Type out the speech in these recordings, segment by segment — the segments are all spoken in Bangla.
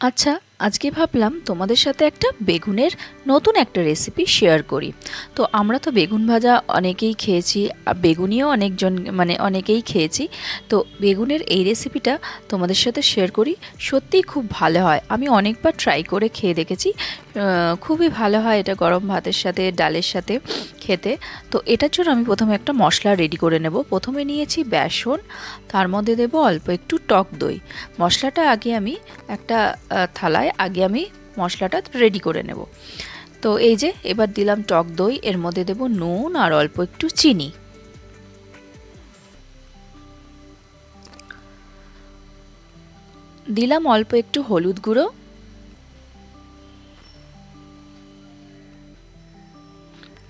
আচ্ছা আজকে ভাবলাম তোমাদের সাথে একটা বেগুনের নতুন একটা রেসিপি শেয়ার করি। তো আমরা তো বেগুন ভাজা অনেকেই খেয়েছি বেগুনিও অনেকজন মানে অনেকেই খেয়েছি। তো বেগুনের এই রেসিপিটা তোমাদের সাথে শেয়ার করি সত্যিই খুব ভালো হয়। আমি অনেকবার ট্রাই করে খেয়ে দেখেছি খুবই ভালো হয় এটা গরম ভাতের সাথে ডালের সাথে খেতে। তো এটার জন্য আমি প্রথমে একটা মশলা রেডি করে নেব। প্রথমে নিয়েছি বেসন তার মধ্যে দেব অল্প একটু টক দই। মশলাটা আগে আমি একটা আহ, থালায় আগে আমি মশলাটা রেডি করে নেব। তো এই যে, এবার দিলাম টক দই, এর মধ্যে দেব নুন আর অল্প একটু চিনি। দিলাম অল্প একটু হলুদ গুঁড়ো।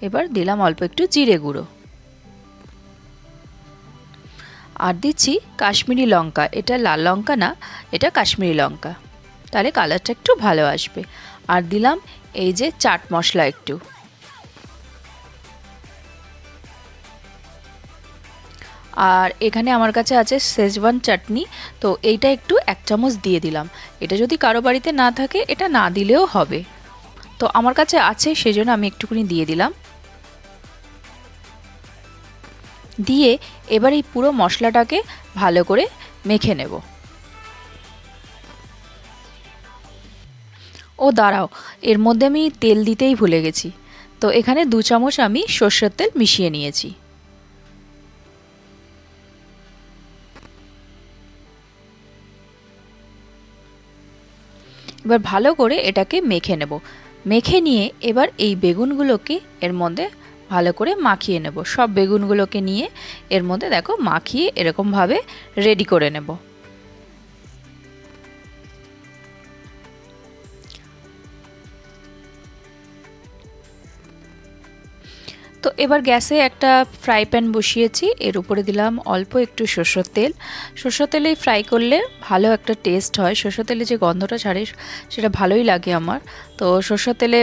এবার দিলাম অল্প একটু জিরে গুঁড়ো। আর দিচ্ছি কাশ্মীরি লঙ্কা, এটা লাল লঙ্কা না, এটা কাশ্মীরি লঙ্কা। তাহলে কালারটা একটু ভালো আসবে। আর দিলাম এই যে চাট মশলা একটু। আর এখানে আমার কাছে আছে শেজওয়ান চাটনি, তো এইটা একটু এক চামচ দিয়ে দিলাম। এটা যদি কারও বাড়িতে না থাকে, এটা না দিলেও হবে। তো আমার কাছে আছে, সেজন্য আমি একটুখানি দিয়ে দিলাম। দিয়ে এবার এই পুরো মশলাটাকে ভালো করে মেখে নেব। ও দাঁড়াও, এর মধ্যে আমি তেল দিতেই ভুলে গেছি। তো এখানে দু চামচ আমি সর্ষের তেল মিশিয়ে নিয়েছি। এবার ভালো করে এটাকে মেখে নেব। মেখে নিয়ে এবার এই বেগুনগুলোকে এর মধ্যে ভালো করে মাখিয়ে নেব। সব বেগুনগুলোকে নিয়ে এর মধ্যে দেখো মাখিয়ে এরকমভাবে রেডি করে নেব। তো এবার গ্যাসে একটা ফ্রাই প্যান বসিয়েছি। এর উপরে দিলাম অল্প একটু সরষের তেল। সরষের তেলে ফ্রাই করলে ভালো একটা টেস্ট হয়। সরষের তেলে যে গন্ধটা ছাড়ে, সেটা ভালোই লাগে আমার। তো সরষের তেলে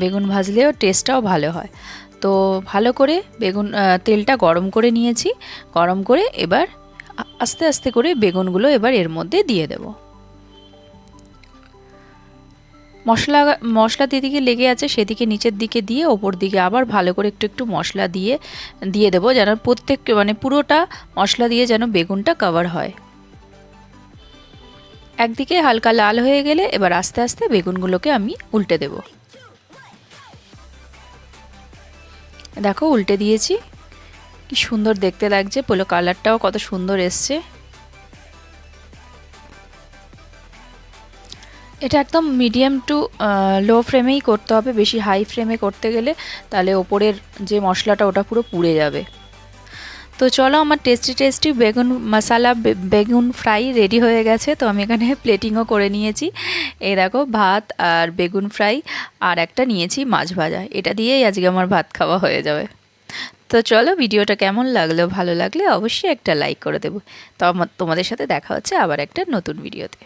বেগুন ভাজলেও টেস্টটাও ভালো হয়। তো ভালো করে বেগুন তেলটা গরম করে নিয়েছি। গরম করে এবার আস্তে আস্তে করে বেগুনগুলো এবার এর মধ্যে দিয়ে দেবো। মশলা মশলা যেদিকে লেগে আছে সেদিকে নিচের দিকে দিয়ে ওপর দিকে আবার ভালো করে একটু একটু মশলা দিয়ে দিয়ে দেবো যেন প্রত্যেক মানে পুরোটা মশলা দিয়ে যেন বেগুনটা কভার হয়। একদিকে হালকা লাল হয়ে গেলে এবার আস্তে আস্তে বেগুনগুলোকে আমি উল্টে দেব। দেখো উল্টে দিয়েছি। কি সুন্দর দেখতে লাগছে পোলো কালারটাও কত সুন্দর এসছে। এটা একদম মিডিয়াম টু লো ফ্লেমেই করতে হবে। বেশি হাই ফ্লেমে করতে গেলে তাহলে ওপরের যে মশলাটা ওটা পুরো পুড়ে যাবে। তো চলো আমার টেস্টি টেস্টি বেগুন মশালা বেগুন ফ্রাই রেডি হয়ে গেছে। তো আমি এখানে প্লেটিংও করে নিয়েছি। এই দেখো, ভাত আর বেগুন ফ্রাই আর একটা নিয়েছি মাছ ভাজা। এটা দিয়েই আজকে আমার ভাত খাওয়া হয়ে যাবে। তো চলো, ভিডিওটা কেমন লাগল, ভালো লাগলে অবশ্যই একটা লাইক করে দেবো। তো তোমাদের সাথে দেখা হচ্ছে আবার একটা নতুন ভিডিওতে